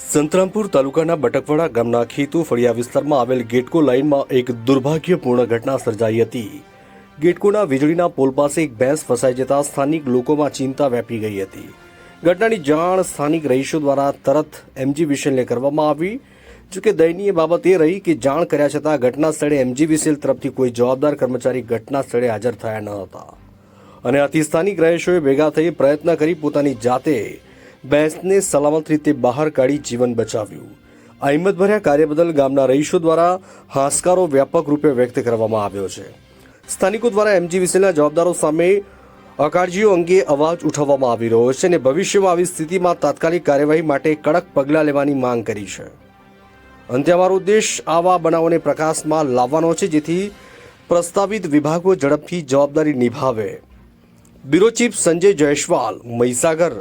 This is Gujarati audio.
સંતરામપુર તાલુકાના બટકવાડા ગામના ખેતુ ફળિયા વિસ્તારમાં આવેલ ગેટકો લાઇનમાં એક દુર્ભાગ્યપૂર્ણ ઘટના સર્જાઈ હતી. ગેટકોના વીજળીના પોલ પાસે એક ભેંસ ફસાઈ જતા સ્થાનિક લોકોમાં ચિંતા વ્યાપી ગઈ હતી. ઘટનાની જાણ સ્થાનિક રહીશો દ્વારા તરત એમજી વિશેલને કરવામાં આવી. જોકે દયનીય બાબત એ રહી કે જાણ કર્યા છતાં ઘટના સ્થળે એમજી વિશેલ તરફથી કોઈ જવાબદાર કર્મચારી ઘટના સ્થળે હાજર થયા ન હતા. અને આથી સ્થાનિક રહીશોએ ભેગા થઈ પ્રયત્ન કરી પોતાની જાતે ભેંસને સલામત રીતે બહાર કાઢી જીવન બચાવ્યું. આ હિંમતભર્યા કાર્ય બદલ ગામના રહીશો દ્વારા હાશકારો વ્યાપક રૂપે વ્યક્ત કરવામાં આવ્યો છે. સ્થાનિકો દ્વારા એમજી વિસેલના જવાબદારો સામે અકાળજીઓ અંગે અવાજ ઉઠાવવામાં આવી રહ્યો છે અને ભવિષ્યમાં આવી સ્થિતિમાં તાત્કાલિક કાર્યવાહી માટે કડક પગલાં લેવાની માંગ કરી છે. અંતે અમારો ઉદ્દેશ આવા બનાવોને પ્રકાશમાં લાવવાનો છે, જેથી પ્રસ્તાવિત વિભાગો ઝડપથી જવાબદારી નિભાવે. Bureau chief Sanjay Jaiswal, Mahisagar.